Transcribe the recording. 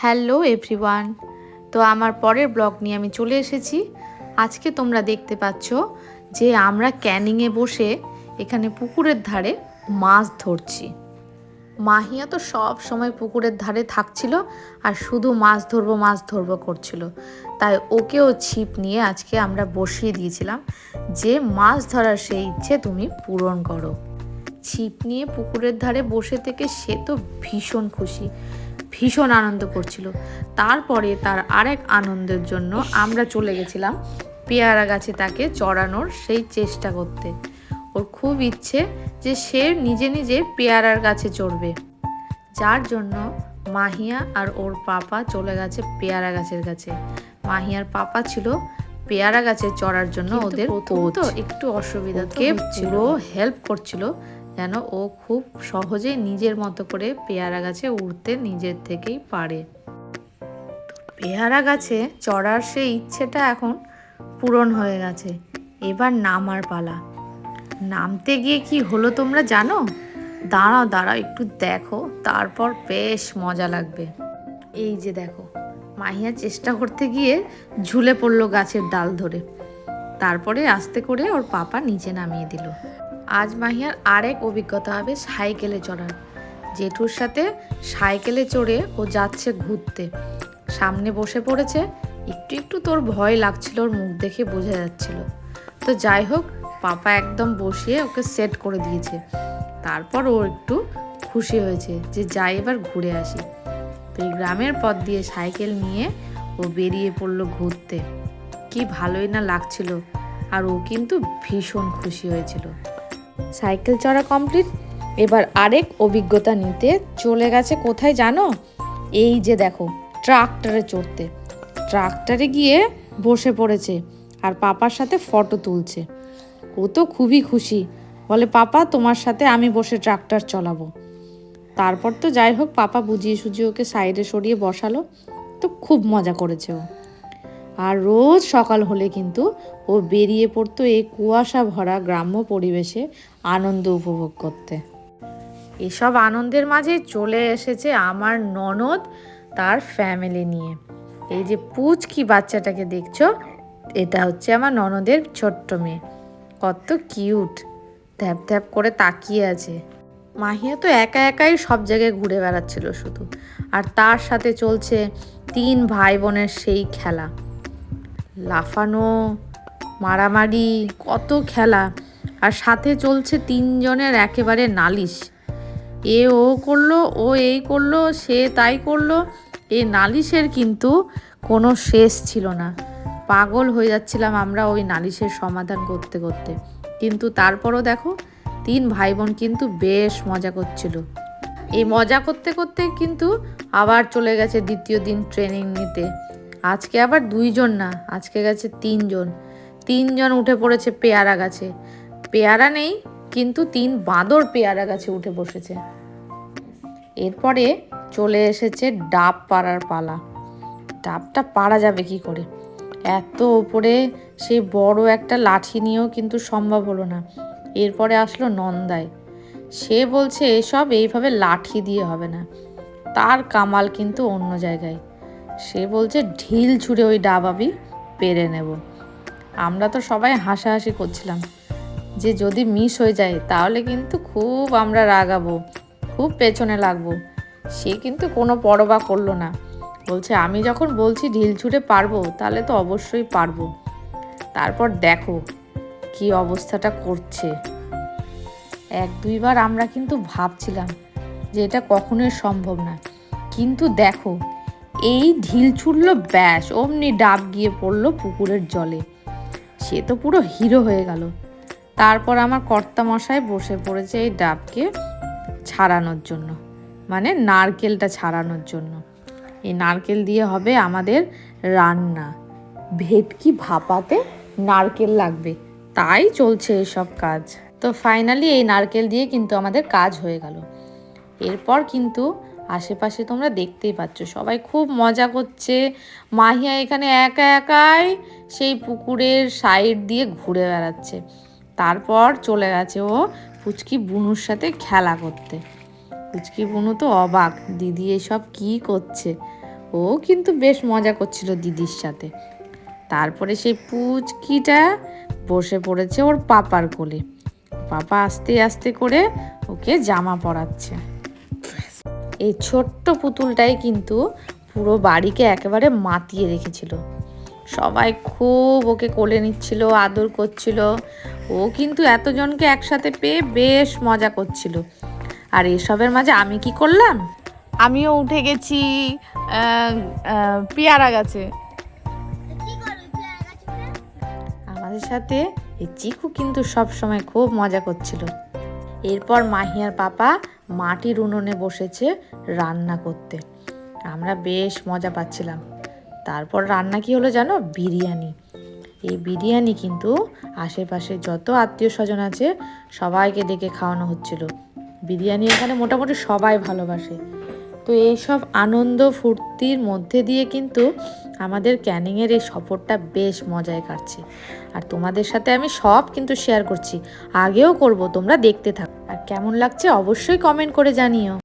Hello everyone. তো আমার পরের ব্লগ নিয়ে আমি চলে এসেছি। আজকে তোমরা দেখতে পাচ্ছ যে আমরা ক্যানিংয়ে বসে এখানে পুকুরের ধারে মাছ ধরছি। মাহিয়া তো সব সময় পুকুরের ধারে থাকছিল আর শুধু মাছ ধরবো মাছ ধরবো করছিল। তাই ওকেও ছিপ নিয়ে আজকে আমরা বসিয়ে দিয়েছিলাম যে মাছ ধরার সেই ইচ্ছে তুমি পূরণ করো। ছিপ নিয়ে পুকুরের ধারে বসে থেকে সে তো ভীষণ খুশি। ভীষণ আনন্দ করছিল। তারপরে তার আরেক আনন্দের জন্য আমরা চলে গেছিলাম পেয়ারা গাছে তাকে চড়ানোর সেই চেষ্টা করতে। ওর খুব ইচ্ছে যে সে নিজে নিজে পেয়ারার গাছে চড়বে। যার জন্য মাহিয়া আর ওর পাপা চলে গেছে পেয়ারা গাছের কাছে। মাহিয়ার পাপা ছিল পেয়ারা গাছে চড়ার জন্য ওদের তো একটু অসুবিধা কে পুরো হেল্প করছিল। যেন ও খুব সহজেই নিজের মতো করে পেয়ারা গাছে উঠতে নিজের থেকেই পারে। পেয়ারা গাছে চড়ার সেই ইচ্ছেটা এখন পূরণ হয়ে গেছে। এবার নামার পালা। নামতে গিয়ে কি হলো তোমরা জানো? দাঁড়াও দাঁড়াও, একটু দেখো, তারপর বেশ মজা লাগবে। এই যে দেখো, মাহিয়া চেষ্টা করতে গিয়ে ঝুলে পড়ল গাছের ডাল ধরে। তারপরে আস্তে করে ওর পাপা নিচে নামিয়ে দিল। আজ মাহিয়ার আরেক অভিজ্ঞতা হবে সাইকেলে চড়ার। জেঠুর সাথে সাইকেলে চড়ে ও যাচ্ছে ঘুরতে। সামনে বসে পড়েছে, একটু একটু তোর ভয় লাগছিল, ওর মুখ দেখে বোঝা যাচ্ছিল। তো যাই হোক, পাপা একদম বসিয়ে ওকে সেট করে দিয়েছে। তারপর ও একটু খুশি হয়েছে যে যাই এবার ঘুরে আসি। তো এই গ্রামের পথ দিয়ে সাইকেল নিয়ে ও বেরিয়ে পড়ল ঘুরতে। কি ভালোই না লাগছিল, আর ও কিন্তু ভীষণ খুশি হয়েছিল। সাইকেল চড়া কমপ্লিট। এবার আরেক অভিজ্ঞতা নিতে চলে গেছে কোথায় জানো? এই যে দেখো, ট্রাক্টরে চড়তে। ট্রাক্টরে গিয়ে বসে পড়েছে আর পাপার সাথে ফটো তুলছে। ও তো খুবই খুশি। বলে, পাপা, তোমার সাথে আমি বসে ট্রাক্টর চলাবো। তারপর তো যাই হোক, পাপা বুঝিয়ে সুঝিয়ে ওকে সাইডে সরিয়ে বসালো। তো খুব মজা করেছে ও। আর রোজ সকাল হলে কিন্তু ও বেরিয়ে পড়তো এই কুয়াশা ভরা গ্রাম্য পরিবেশে আনন্দ উপভোগ করতে। এসব আনন্দের মাঝে চলে এসেছে আমার ননদ, তার ফ্যামিলি নিয়ে। এই যে পুচকি বাচ্চাটাকে দেখছ, এটা হচ্ছে আমার ননদের ছোট্ট মেয়ে। কত কিউট ধ্যাপ ধ্যাপ করে তাকিয়ে আছে। মাহিয়া তো একা একাই সব জায়গায় ঘুরে বেড়াচ্ছিল শুধু। আর তার সাথে চলছে তিন ভাই বোনের সেই খেলা। লাফানো, মারামারি, কত খেলা। আর সাথে চলছে তিনজনের একেবারে নালিশ। এ ও করল, ও এই করল, সে তাই করল। এ নালিশের কিন্তু কোনো শেষ ছিল না। পাগল হয়ে যাচ্ছিলাম আমরা ওই নালিশের সমাধান করতে করতে। কিন্তু তারপরও দেখো, তিন ভাই বোন কিন্তু বেশ মজা করছিল। এই মজা করতে করতে কিন্তু আবার চলে গেছে দ্বিতীয় দিন ট্রেনিং নিতে। আজকে আবার দুইজন না, আজকে গেছে তিনজন। তিনজন উঠে পড়েছে পেয়ারা গাছে। পেয়ারা নেই, কিন্তু তিন বাঁদর পেয়ারা গাছে উঠে বসেছে। এরপরে চলে এসেছে ডাব পাড়ার পালা। ডাবটা পাড়া যাবে কি করে? এত ওপরে সেই বড় একটা লাঠি নিয়েও কিন্তু সম্ভব হলো না। এরপরে আসলো নন্দায় সে বলছে, এসব এইভাবে লাঠি দিয়ে হবে না। তার কামাল কিন্তু অন্য জায়গায়। সে বলছে, ঢিল ছুঁড়ে ওই ডাব আমি পেরে নেব। আমরা তো সবাই হাসাহাসি করছিলাম যে যদি মিস হয়ে যায় তাহলে কিন্তু খুব আমরা রাগাবো, খুব পেছনে লাগবো। সে কিন্তু কোনো পরবা করল না। বলছে, আমি যখন বলছি ঢিল ছুঁড়ে পারব তাহলে তো অবশ্যই পারব। তারপর দেখো কি অবস্থাটা করছে। এক দুইবার আমরা কিন্তু ভাবছিলাম যে এটা কখনোই সম্ভব না। কিন্তু দেখো এই ঢিল ছুড়লো, ব্যাস, অমনি ডাব গিয়ে পড়ল পুকুরের জলে। সে তো পুরো হিরো হয়ে গেল। তারপর আমার কর্তামশাই বসে পড়েছে এই ডাবকে ছাড়ানোর জন্য মানে নারকেলটা ছাড়ানোর জন্য। এই নারকেল দিয়ে হবে আমাদের রান্না। ভেটকি ভাপাতে নারকেল লাগবে? তাই চলছে এসব কাজ। তো ফাইনালি এই নারকেল দিয়ে কিন্তু আমাদের কাজ হয়ে গেল। এরপর কিন্তু আশেপাশে তোমরা দেখতেই পাচ্ছ। সবাই খুব মজা করছে। মাহিয়া এখানে একা একাই সেই পুকুরের সাইড দিয়ে ঘুরে বেড়াচ্ছে। তারপর চলে গেছে ও পুচকি বুনুর সাথে খেলা করতে। পুচকি বুনু তো অবাক, দিদি, এসব কি করছে? ও কিন্তু বেশ মজা করছিল দিদির সাথে। তারপরে সেই পুচকিটা বসে পড়েছে ওর পাপার কোলে। পাপা আস্তে আস্তে করে ওকে জামা পরাচ্ছে। এই ছোট্ট পুতুলটাই কিন্তু পুরো বাড়িকে একেবারে মাতিয়ে রেখেছিল। সবাই খুব ওকে কোলে নিচ্ছিল আদর করছিল। ও কিন্তু এতজনকে একসাথে পেয়ে বেশ মজা করছিল। আর এসবের মাঝে আমি কি করলাম? আমিও উঠে গেছি পেয়ারা গাছে। আমাদের সাথে এই চিকু কিন্তু সব সময় খুব মজা করছিল। এরপর মাহিয়ার পাপা মাটির উনুনে বসেছে রান্না করতে। আমরা বেশ মজা পাচ্ছিলাম। তারপর রান্না কি হলো জানো? বিরিয়ানি। এই বিরিয়ানি কিন্তু আশেপাশে যত আত্মীয় স্বজন আছে, সবাইকে ডেকে খাওয়ানো হচ্ছিল। বিরিয়ানি এখানে মোটামুটি সবাই ভালোবাসে। তো এইসব আনন্দ ফুর্তির মধ্যে দিয়ে কিন্তু আমাদের ক্যানিংয়ের এই সফরটা বেশ মজায় কাটছে। আর তোমাদের সাথে আমি সব কিন্তু শেয়ার করছি। আগেও করব, তোমরা দেখতে থাকো। আর কেমন লাগছে অবশ্যই কমেন্ট করে জানিও।